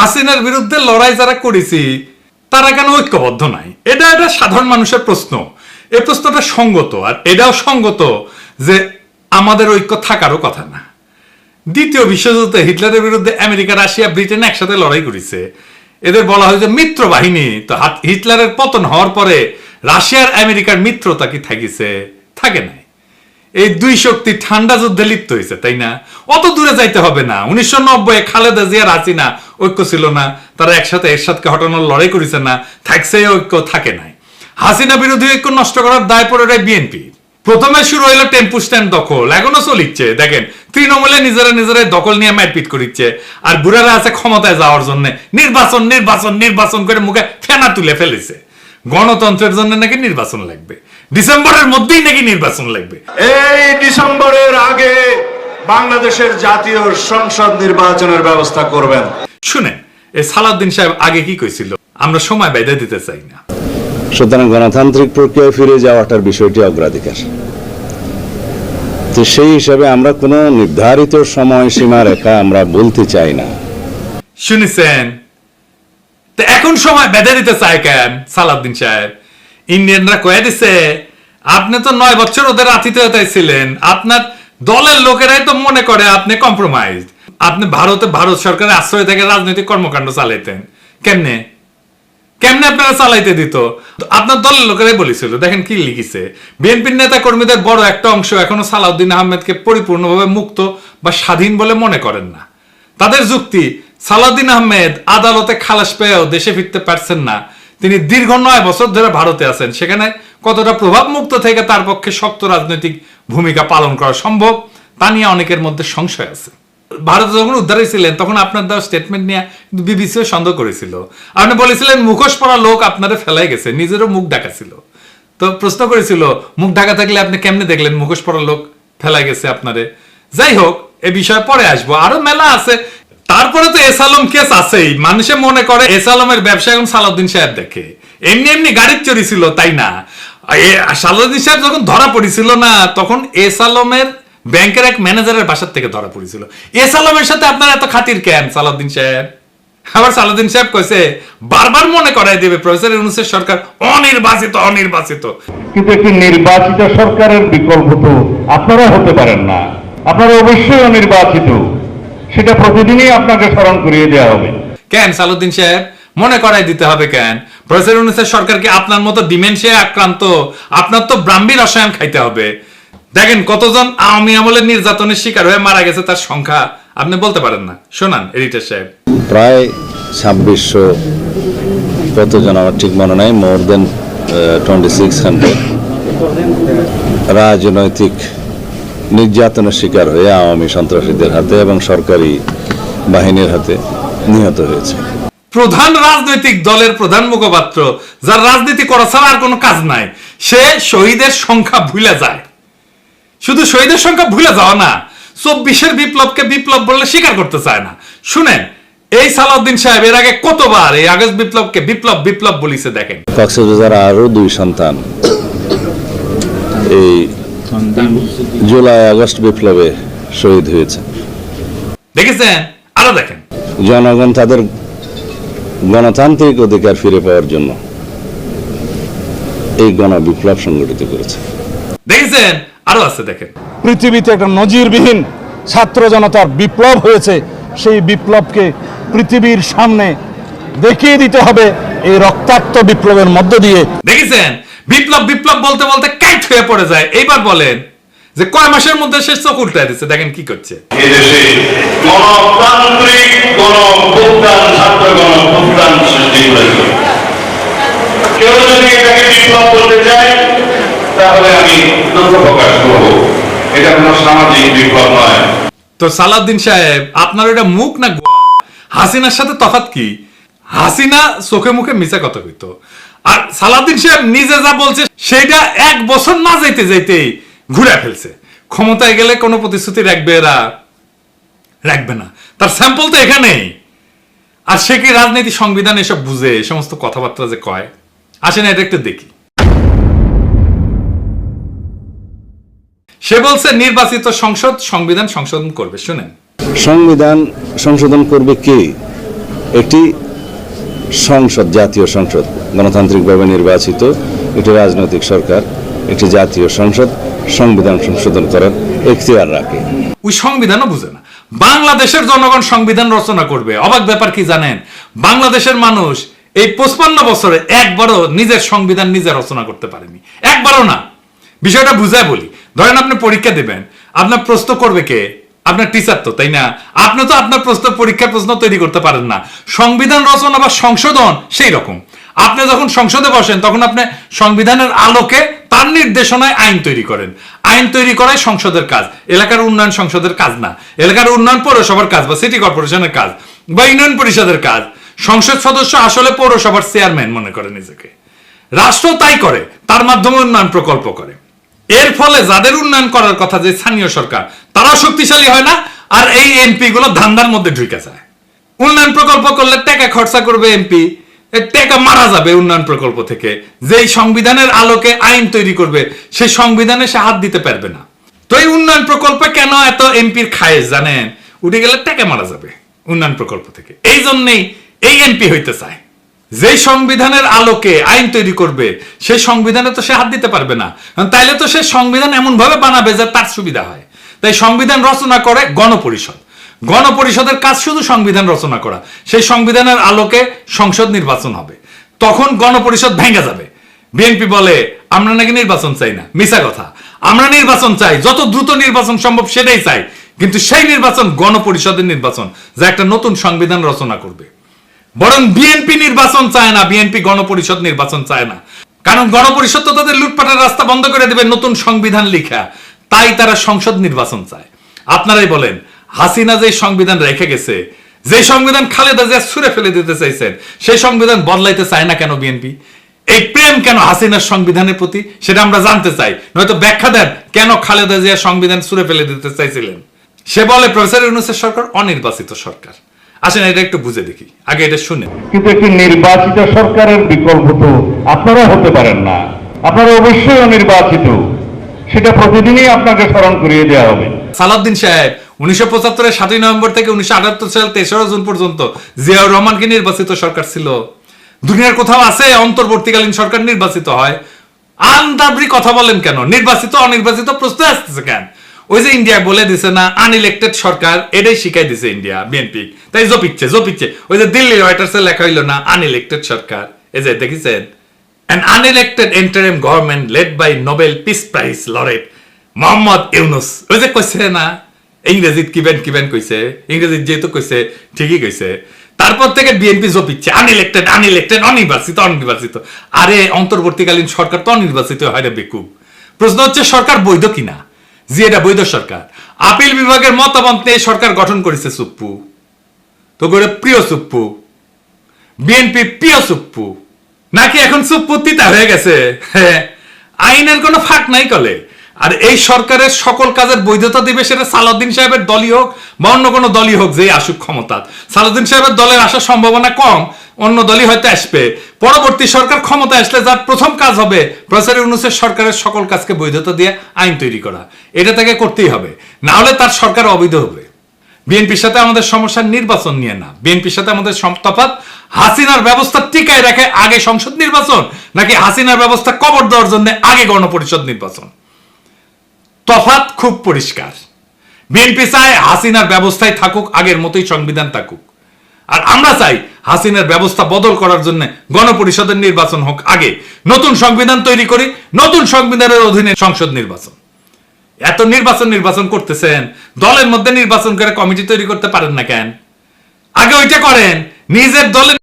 হাসিনার বিরুদ্ধে লড়াই যারা করেছি, তারা কেন ঐক্যবদ্ধ নাই? এটা একটা সাধারণ মানুষের প্রশ্ন। এই প্রশ্নটা সঙ্গত, আর এটাও সঙ্গত যে আমাদের ঐক্য থাকারও কথা না। দ্বিতীয় বিশ্বযুদ্ধে হিটলারের বিরুদ্ধে আমেরিকা, রাশিয়া, ব্রিটেন একসাথে লড়াই করেছে। এদের বলা হয় যে মিত্র বাহিনী। তো হিটলারের পতন হওয়ার পরে রাশিয়ার আমেরিকার মিত্রতা কি থাকিছে? থাকে নাই। এই দুই শক্তি ঠান্ডা যুদ্ধে লিপ্ত হয়েছে, তাই না? অত দূরে যাইতে হবে না। উনিশশো নব্বই খালেদা জিয়ার হাসিনা ঐক্য ছিল না। তারা একসাথে এরশাদকে হটানোর লড়াই করেছে না, থাকছে ঐক্য, থাকে নাই। হাসিনা বিরোধী ঐক্য নষ্ট করার দায় পড়ে রায় বিএনপি। প্রথমে শুরু হইল টেম্পু স্ট্যান্ড দখল, এখনও চলিচ্ছে। দেখেন, তৃণমূলে নিজেরা নিজেরা দখল নিয়ে মারপিট করিচ্ছে। আর বুড়ারা আছে ক্ষমতায় যাওয়ার জন্য। নির্বাচন নির্বাচন নির্বাচন করে মুখে ফেনা তুলে ফেলেছে। গণতন্ত্রের জন্য নাকি নির্বাচন লাগবে। ডিসেম্বরের মধ্যেই নাকি নির্বাচন লাগবে। এই ডিসেম্বরের আগে বাংলাদেশের জাতীয় সংসদ নির্বাচনের ব্যবস্থা করবেন। শুনেন এই সালাউদ্দিন সাহেব আগে কি কইছিল? আমরা সময় বেঁধে দিতে চাই না। সুতরাং গণতান্ত্রিক প্রক্রিয়ায় ফিরে যাওয়াটার বিষয়টি অগ্রাধিকার। তো সেই হিসাবে আমরা কোনো নির্ধারিত সময়সীমা রেখা আমরা বলতে চাই না। শুনেছেন? তো এখন সময় বেঁধে দিতে চায় কেন সালাউদ্দিন সাহেব? ইন্ডিয়ানরা কয়ে দিছে, আপনি তো নয় বছর ওদের আতিথেয়তায় ছিলেন, আপনার দলের লোকেরাই তো মনে করে আপনি কম্প্রোমাইজ আপনি ভারতে, ভারত সরকারের আশ্রয় থেকে রাজনৈতিক কর্মকাণ্ড চালাইতেন। কেমনে? কেমনে আপনারা চালাইতে দিত? আপনার দলের লোকেরাই বলেছিল, দেখেন কি লিখিছে, বিএনপির নেতা কর্মীদের বড় একটা অংশ এখনও সালাউদ্দিন আহমেদকে পরিপূর্ণভাবে মুক্ত বা স্বাধীন বলে মনে করেন না। তাদের যুক্তি, সালাউদ্দিন আহমেদ আদালতে খালাস পেয়েও দেশে ফিরতে পারছেন না। তিনি দীর্ঘ নয় বছর ধরে ভারতে আছেন। সেখানে কতটা প্রভাব মুক্ত থেকে তার পক্ষে শক্ত রাজনৈতিক ভূমিকা পালন করা সম্ভব, তা নিয়ে অনেকের মধ্যে সংশয় আছে। ভারতে যখন উদ্ধারে ছিলেন তখন আপনার দেওয়া স্টেটমেন্ট নিয়ে বিবিসিও সন্দেহ করেছিল। আপনি বলেছিলেন, মুখোশ পরা লোক আপনারে ফেলাই গেছে, নিজেরও মুখ ঢাকা ছিল। তো প্রশ্ন করেছিল, মুখ ঢাকা থাকলে আপনি কেমনে দেখলেন, মুখোশ পরা লোক ফেলাই গেছে আপনারে? যাই হোক, এ বিষয়ে পরে আসব। আরও মেলা আছে তারপরে তো এসালম কেস আছেই। মানুষে মনে করে এসালমের ব্যবসা এখন সালাউদ্দিন সাহেব দেখে। এমনি এমনি গাড়ির চুরি ছিল, তাই না? সালাউদ্দিন সাহেব যখন ধরা পড়েছিল না, তখন এসালমের ব্যাংকের এক ম্যানেজারের বাসার থেকে ধরা পড়েছিল। এসালমের সাথে আপনার এত খাতির কেন, সালাউদ্দিন সাহেব? আবার সালাউদ্দিন সাহেব কইছে, বারবার মনে করাই দেবে, প্রফেসর ইউনুসের সরকার অনির্বাচিত অনির্বাচিত। কিন্তু একটি নির্বাচিত সরকারের বিকল্প তো আপনারা হতে পারেন না। আপনারা অবশ্যই অনির্বাচিত। সেটা প্রতিদিনই আপনাকে স্মরণ করিয়ে দেওয়া হবে। কেন সালুদ্দিন সাহেব? মনে করাই দিতে হবে কেন? প্রফেসর ইউনুসের সরকারকে আপনার মতো ডিমেনশিয়া আক্রান্ত আপনার তো ব্রাহ্মী রসায়ন খাইতে হবে। দেখেন কতজন আওয়ামী আমলের নির্যাতনের শিকার হয়ে মারা গেছে তার সংখ্যা। আপনি বলতে পারেন না। শোনান এডিটর সাহেব। প্রায় ছাব্বিশশো কতজন আমার ঠিক মনে নাই more than twenty six hundred রাজনৈতিক নির্যাতনের শিকার হয়ে আওয়ামী সন্ত্রাসীদের হাতে এবং সরকারি বাহিনীর হাতে নিহত হয়েছে। প্রধান রাজনৈতিক দলের প্রধান মুখপাত্র যার রাজনীতি করা ছাড়া আর কোনো কাজ নাই সে শহীদের সংখ্যা ভুলে যায়। শুধু শহীদের সংখ্যা ভুলে যাওয়া না চব্বিশের বিপ্লবকে বিপ্লব বললে স্বীকার করতে চায় না। শুনেন এই সালাউদ্দিন সাহেব এর আগে কতবার এই আগস্ট বিপ্লবকে বিপ্লব বিপ্লব বলিছে দেখেন। কক্সবাজার আরও দুই সন্তান এই জুলাই আগস্ট বিপ্লবে শহীদ হয়েছে। দেখেছেন? আরও দেখেন। জনগণ তাদের গণতান্ত্রিক অধিকার ফিরে পাওয়ার জন্য এই গণ বিপ্লব সংগঠিত করেছে। দেখেছেন? আরও আছে দেখেন। পৃথিবীতে একটা নজিরবিহীন ছাত্র জনতার বিপ্লব হয়েছে। সেই বিপ্লবকে পৃথিবীর সামনে দেখিয়ে দিতে হবে এই রক্তাক্ত বিপ্লবের মধ্য দিয়ে। দেখেছেন? বিপ্লব বিপ্লব বলতে বলতে কাইট হয়ে পড়ে যায়। এইবার বলেন যে কয় মাসের মধ্যে সে চোখ উল্টায় দিচ্ছে দেখেন কি করছে। এদেশে গণতান্ত্রিক গণভুত্থান ছাত্র গণভুত্থান সৃষ্টি করেছে কেউ যদি এটাকে বিপ্লব করতে চায় তাহলে আমি দুঃখ প্রকাশ করব। এটা কোনো সামাজিক বিপ্লব নয়। তো সালাউদ্দিন সাহেব আপনার এটা মুখ না হাসিনার সাথে তফাৎ কি? হাসিনা চোখে মুখে মিশা কথা কইতো আর সালাউদ্দিন সাহেব নিজে যা বলছে সেটা এক বছর না যাইতে যাইতেই ঘুরে ফেলছে। ক্ষমতায় গেলে কোনো প্রতিশ্রুতি রাখবে এরা, রাখবে না। তার স্যাম্পল তো এখানেই। আর সে কি রাজনীতি সংবিধান এসব বুঝে এই সমস্ত কথাবার্তা যে কয়? আসেন, এটা একটু দেখি। সে বলছে, নির্বাচিত সংসদ সংবিধান সংশোধন করবে, শুনেন। সংবিধান সংশোধন করবে কে? একটি সংসদ, জাতীয় সংসদ, গণতান্ত্রিকভাবে নির্বাচিত একটি রাজনৈতিক সরকার, একটি জাতীয় সংসদ, সংবিধান সংশোধন করার এখতিয়ার রাখে। ওই সংবিধানও বুঝে না। বাংলাদেশের জনগণ সংবিধান রচনা করবে। অবাক ব্যাপার কি জানেন? বাংলাদেশের মানুষ এই পঁচপান্ন বছরে একবারও নিজের সংবিধান নিজে রচনা করতে পারেনি। একবারও না। বিষয়টা বুঝায় বলি। ধরেন আপনি পরীক্ষা দেবেন। আপনার প্রশ্ন করবে কে? আপনার টিচার তো, তাই না? আপনি তো আপনার প্রশ্ন, পরীক্ষার প্রশ্ন তৈরি করতে পারেন না। সংবিধান রচনা বা সংশোধন, সেই রকম। আপনি যখন সংসদে বসেন, তখন আপনি সংবিধানের আলোকে তার নির্দেশনায় আইন তৈরি করেন। আইন তৈরি করাই সংসদের কাজ। এলাকার উন্নয়ন সংসদের কাজ না। এলাকার উন্নয়ন পৌরসভার কাজ বা সিটি কর্পোরেশনের কাজ বা ইউনিয়ন পরিষদের কাজ। সংসদ সদস্য আসলে পৌরসভার চেয়ারম্যান মনে করে নিজেকে। রাষ্ট্র তাই করে, তার মাধ্যমে উন্নয়ন প্রকল্প করে। এর ফলে যাদের উন্নয়ন করার কথা যে স্থানীয় সরকার, তারাও শক্তিশালী হয় না, আর এই এমপি গুলো ধান্দার মধ্যে ঢুকে যায়। উন্নয়ন প্রকল্প করলে টাকা খরচা করবে এমপি টাকা মারা যাবে উন্নয়ন প্রকল্প থেকে। যেই সংবিধানের আলোকে আইন তৈরি করবে সেই সংবিধানে সে হাত দিতে পারবে না। তো এই উন্নয়ন প্রকল্পে কেন এত এমপির খায়েশ জানেন? উঠে গেলে টাকা মারা যাবে উন্নয়ন প্রকল্প থেকে। এই জন্যেই এই এমপি হইতে চায়। যেই সংবিধানের আলোকে আইন তৈরি করবে, সেই সংবিধানে তো সে হাত দিতে পারবে না। তাইলে তো সে সংবিধান এমন ভাবে বানাবে যে তার সুবিধা হয়। তাই সংবিধান রচনা করে গণপরিষদ। গণপরিষদের কাজ শুধু সংবিধান রচনা করা, সেই সংবিধানের আলোকে সংসদ নির্বাচন হবে। তখন গণপরিষদ ভেঙে যাবে। বিএনপি বলে, আমরা নাকি নির্বাচন চাই না। মিশা কথা। আমরা নির্বাচন চাই, যত দ্রুত নির্বাচন সম্ভব সেটাই চাই। কিন্তু সেই নির্বাচন গণপরিষদের নির্বাচন, যা একটা নতুন সংবিধান রচনা করবে। বরং বিএনপি নির্বাচন চায় না বিএনপি গণপরিষদ নির্বাচন চায় না। কারণ গণপরিষদ তো তাদের লুটপাটের রাস্তা বন্ধ করে দেবে, নতুন সংবিধান লিখা। তাই তারা সংসদ নির্বাচন চায়। আপনারাই বলেন, হাসিনা যে সংবিধান রেখে গেছে, যে সংবিধান খালেদা জিয়া ছুড়ে ফেলে দিতে চাইছেন, সেই সংবিধান বদলাইতে চায় না কেন বিএনপি এই প্রেম কেন হাসিনার সংবিধানের প্রতি, সেটা আমরা জানতে চাই। নয়তো ব্যাখ্যা দেন, কেন খালেদা জিয়া সংবিধান ছুড়ে ফেলে দিতে চাইছিলেন? সে বলে, প্রফেসর ইউনুসের সরকার অনির্বাচিত সরকার। আসেন এটা একটু বুঝে দেখি। আগে এটা শুনে কিন্তু একটি নির্বাচিত সরকারের বিকল্প তো আপনারা হতে পারেন না। আপনারা অবশ্যই অনির্বাচিত। সেটা প্রতিদিনই আপনাকে স্মরণ করিয়ে দেওয়া হবে। সালাউদ্দিন সাহেব উনিশশো পঁচাত্তরের সাতই নভেম্বর থেকে উনিশশো আটাত্তর সাল তেসরা জুন পর্যন্ত জিয়াউর রহমানকে নির্বাচিত সরকার ছিল। দুনিয়ার কোথাও আছে অন্তর্বর্তীকালীন সরকার নির্বাচিত হয়? আন্দাবরি কথা বলেন কেন? নির্বাচিত অনির্বাচিত প্রশ্ন আসতেছে কেন? ওই যে ইন্ডিয়া বলে দিছে না আনইলেক্টেড সরকার, এটাই শিখাই দিছে ইন্ডিয়া বিএনপি তাই জপিচ্ছে জপিচ্ছে। ওই যে দিল্লি রয়টার্সে লেখা হইল না আনইলেক্টেড সরকার। এই যে দেখিছেন? An unelected interim government led by Nobel Peace Prize laureate Mohammad Yunus ওই যে কইছে না, ইংরেজিত কিবেন কিবেন কইছে, ইংরেজিত যেহেতু কইছে, ঠিকই কইছে। তারপর থেকে বিএনপি জপিচ্ছে আনইলেক্টেড আনইলেক্টেড অনির্বাচিত অনির্বাচিত। আরে, অন্তর্বর্তীকালীন সরকার তো অনির্বাচিত হয় রে বেকুব প্রশ্ন হচ্ছে, সরকার বৈধ কিনা? জি এটা বৈধ সরকার। আপিল বিভাগের মতামত নিয়ে সরকার গঠন করেছে সুপ্পু। তো করে প্রিয় সুপ্পু। বিএনপি প্রিয় সুপ্পু। নাকি এখন সুপ্পু তিতা হয়ে গেছে? আইনের কোনো ফাঁক নাই কলে। আর এই সরকারের সকল কাজের বৈধতা দিবে সেটা সালাউদ্দিন সাহেবের দলই হোক বা অন্য কোনো দলই হোক যে আসুক ক্ষমতা সালাউদ্দিন সাহেবের দলের আসার সম্ভাবনা কম। অন্য দলই হয়তো আসবে। পরবর্তী সরকার ক্ষমতা আসলে যার প্রথম কাজ হবে প্রফেসর ইউনুসের সরকারের সকল কাজকে বৈধতা দিয়ে আইন তৈরি করা। এটা তাকে করতেই হবে। না হলে তার সরকার অবৈধ হবে। বিএনপির সাথে আমাদের সমস্যা নির্বাচন নিয়ে না। বিএনপির সাথে আমাদের তফাৎ, হাসিনার ব্যবস্থা টিকায় রাখে আগে সংসদ নির্বাচন, নাকি হাসিনার ব্যবস্থা কবর দেওয়ার জন্য আগে গণপরিষদ নির্বাচন? তফাৎ খুব পরিষ্কার। বিএনপি চায় হাসিনার ব্যবস্থায় থাকুক, আগের মতোই সংবিধান থাকুক। আর আমরা চাই হাসিনের ব্যবস্থা বদল করার জন্য গণপরিষদের নির্বাচন হোক আগে। নতুন সংবিধান তৈরি করি, নতুন সংবিধানের অধীনে সংসদ নির্বাচন। এত নির্বাচন নির্বাচন করতেছেন, দলের মধ্যে নির্বাচন করে কমিটি তৈরি করতে পারেন না কেন? আগে ওইটা করেন, নিজের দলের